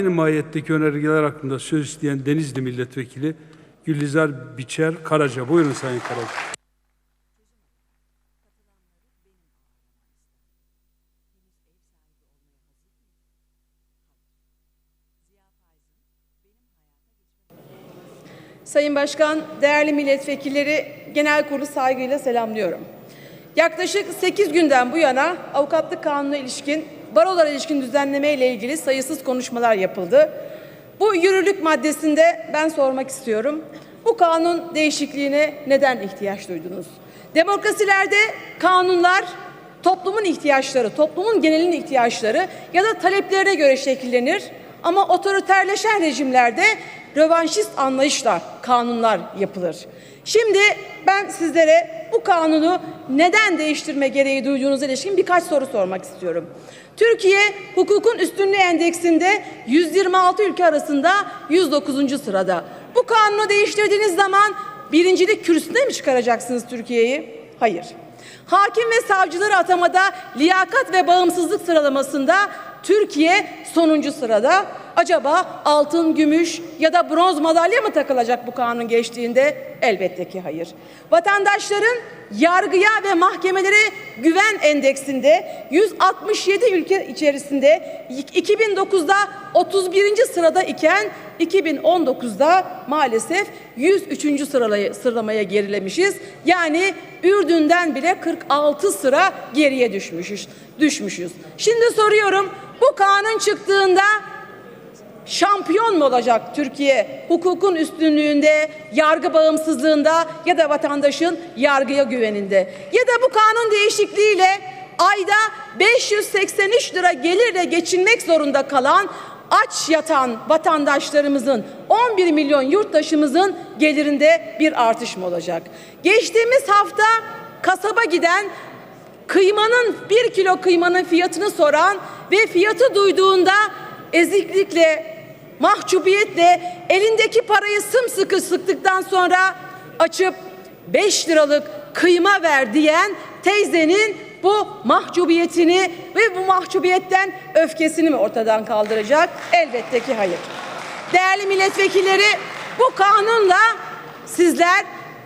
Aynı mahiyetteki önergeler hakkında söz isteyen Denizli Milletvekili Gülizar Biçer Karaca. Buyurun Sayın Karaca. Sayın Başkan, değerli milletvekilleri genel kurulu saygıyla selamlıyorum. Yaklaşık 8 günden bu yana avukatlık kanununa ilişkin, barolara ilişkin düzenleme ile ilgili sayısız konuşmalar yapıldı. Bu yürürlük maddesinde ben sormak istiyorum. Bu kanun değişikliğine neden ihtiyaç duydunuz? Demokrasilerde kanunlar toplumun ihtiyaçları, toplumun genelinin ihtiyaçları ya da taleplerine göre şekillenir. Ama otoriterleşen rejimlerde rövanşist anlayışla kanunlar yapılır. Şimdi ben sizlere bu kanunu neden değiştirme gereği duyduğunuza ilişkin birkaç soru sormak istiyorum. Türkiye hukukun üstünlüğü endeksinde 126 ülke arasında 109. sırada. Bu kanunu değiştirdiğiniz zaman birincilik kürsüsüne mi çıkaracaksınız Türkiye'yi? Hayır. Hakim ve savcıları atamada liyakat ve bağımsızlık sıralamasında Türkiye sonuncu sırada. Acaba altın, gümüş ya da bronz madalya mı takılacak bu kanun geçtiğinde? Elbette ki hayır. Vatandaşların yargıya ve mahkemelere güven endeksinde 167 ülke içerisinde 2009'da 31. sırada iken 2019'da maalesef 103. sıralaya, sıralamaya gerilemişiz. Yani Ürdün'den bile 46 sıra geriye düşmüşüz. düşmüşüz. Şimdi soruyorum bu kanun çıktığında şampiyon mu olacak Türkiye hukukun üstünlüğünde, yargı bağımsızlığında ya da vatandaşın yargıya güveninde? Ya da bu kanun değişikliğiyle ayda 583 lira gelirle geçinmek zorunda kalan aç yatan vatandaşlarımızın 11 milyon yurttaşımızın gelirinde bir artış mı olacak? Geçtiğimiz hafta kasaba giden kıymanın bir kilo kıymanın fiyatını soran ve fiyatı duyduğunda eziklikle, mahcubiyetle elindeki parayı sımsıkı sıktıktan sonra açıp 5 liralık kıyma ver diyen teyzenin bu mahcubiyetini ve bu mahcubiyetten öfkesini mi ortadan kaldıracak? Elbette ki hayır. Değerli milletvekilleri bu kanunla sizler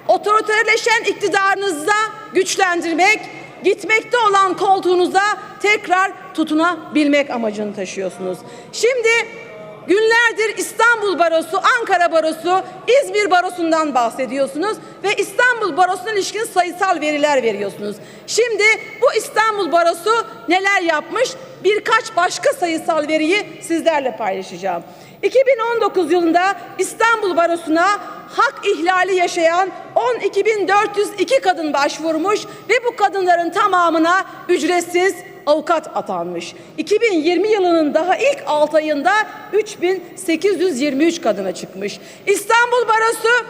otoriterleşen iktidarınızda güçlendirmek, gitmekte olan koltuğunuza tekrar tutunabilmek amacını taşıyorsunuz. Şimdi günlerdir İstanbul Barosu, Ankara Barosu, İzmir Barosu'ndan bahsediyorsunuz ve İstanbul Barosu'na ilişkin sayısal veriler veriyorsunuz. Şimdi bu İstanbul Barosu neler yapmış? Birkaç başka sayısal veriyi sizlerle paylaşacağım. 2019 yılında İstanbul Barosu'na hak ihlali yaşayan 12.402 kadın başvurmuş ve bu kadınların tamamına ücretsiz avukat atanmış. 2020 yılının daha ilk 6 ayında 3823 kadına çıkmış. İstanbul Barosu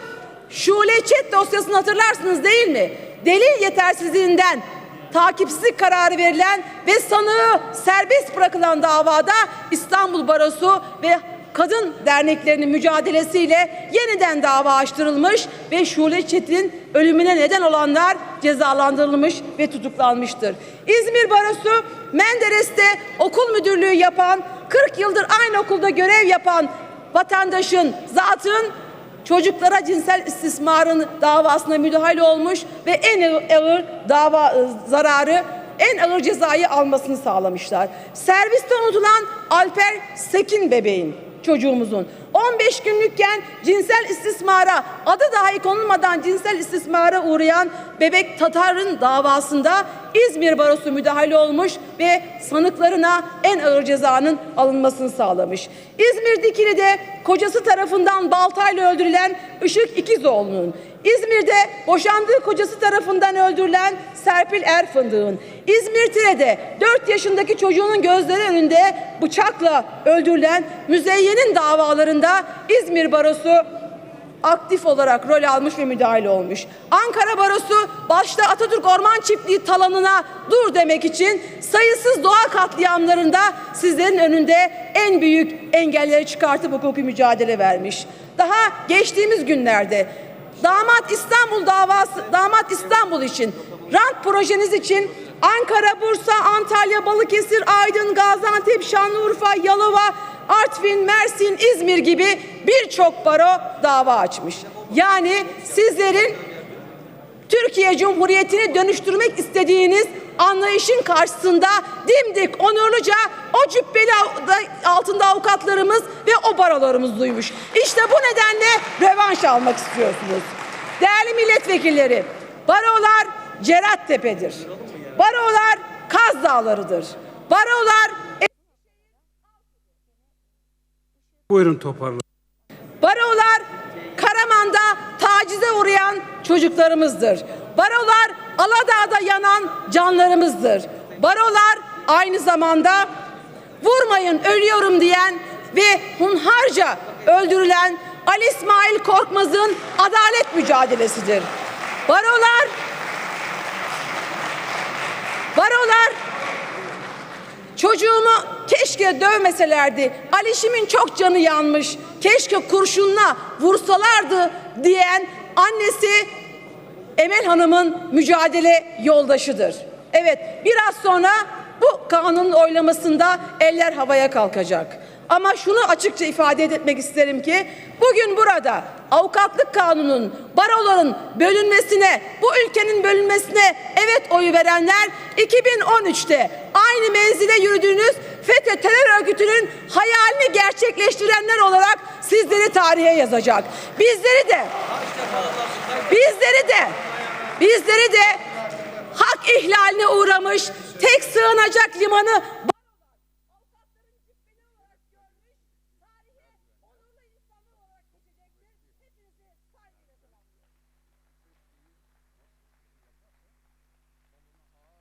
Şule Çet dosyasını hatırlarsınız değil mi? Delil yetersizliğinden takipsizlik kararı verilen ve sanığı serbest bırakılan davada İstanbul Barosu ve kadın derneklerinin mücadelesiyle yeniden dava açtırılmış ve Şule Çetin ölümüne neden olanlar cezalandırılmış ve tutuklanmıştır. İzmir Barosu Menderes'te okul müdürlüğü yapan, 40 yıldır aynı okulda görev yapan vatandaşın, zatın çocuklara cinsel istismarın davasına müdahale olmuş ve en ağır dava ıı, zararı en ağır cezayı almasını sağlamışlar. Serviste unutulan Alper Sekin bebeğin çocuğumuzun 15 günlükken cinsel istismara adı dahi konulmadan cinsel istismara uğrayan bebek Tatar'ın davasında İzmir Barosu müdahale olmuş ve sanıklarına en ağır cezanın alınmasını sağlamış. İzmir Dikili'de kocası tarafından baltayla öldürülen Işık İkizoğlu'nun, İzmir'de boşandığı kocası tarafından öldürülen Serpil Erfındık'ın, İzmir Tire'de 4 yaşındaki çocuğunun gözleri önünde bıçakla öldürülen Müzeyyen'in davalarında İzmir Barosu aktif olarak rol almış ve müdahale olmuş. Ankara Barosu başta Atatürk Orman Çiftliği talanına dur demek için sayısız doğa katliamlarında sizlerin önünde en büyük engelleri çıkartıp hukuki mücadele vermiş. Daha geçtiğimiz günlerde Damat İstanbul davası, Damat İstanbul için, rant projeniz için Ankara, Bursa, Antalya, Balıkesir, Aydın, Gaziantep, Şanlıurfa, Yalova, Artvin, Mersin, İzmir gibi birçok baro dava açmış. Yani sizlerin Türkiye Cumhuriyeti'ni dönüştürmek istediğiniz anlayışın karşısında dimdik onurluca o cübbeli altında avukatlarımız ve o barolarımız duymuş. İşte bu nedenle revanş almak istiyorsunuz. Değerli milletvekilleri, barolar Cerattepe'dir. Barolar Kaz Dağları'dır. Barolar Buyurun toparlayın. Barolar Karaman'da tacize uğrayan çocuklarımızdır. Barolar Aladağ'da yanan canlarımızdır. Barolar aynı zamanda vurmayın ölüyorum diyen ve hunharca öldürülen Ali İsmail Korkmaz'ın adalet mücadelesidir. Barolar Barolar Çocuğumu keşke dövmeselerdi. Alişimin çok canı yanmış. Keşke kurşunla vursalardı diyen annesi Emel Hanım'ın mücadele yoldaşıdır. Evet biraz sonra bu kanunun oylamasında eller havaya kalkacak. Ama şunu açıkça ifade etmek isterim ki bugün burada avukatlık kanunun baroların bölünmesine, bu ülkenin bölünmesine evet oyu verenler 2013'te aynı menzile yürüdüğünüz FETÖ terör örgütünün hayalini gerçekleştirenler olarak sizleri tarihe yazacak. Bizleri de bizleri de bizleri de hak ihlaline uğramış tek sığınacak limanı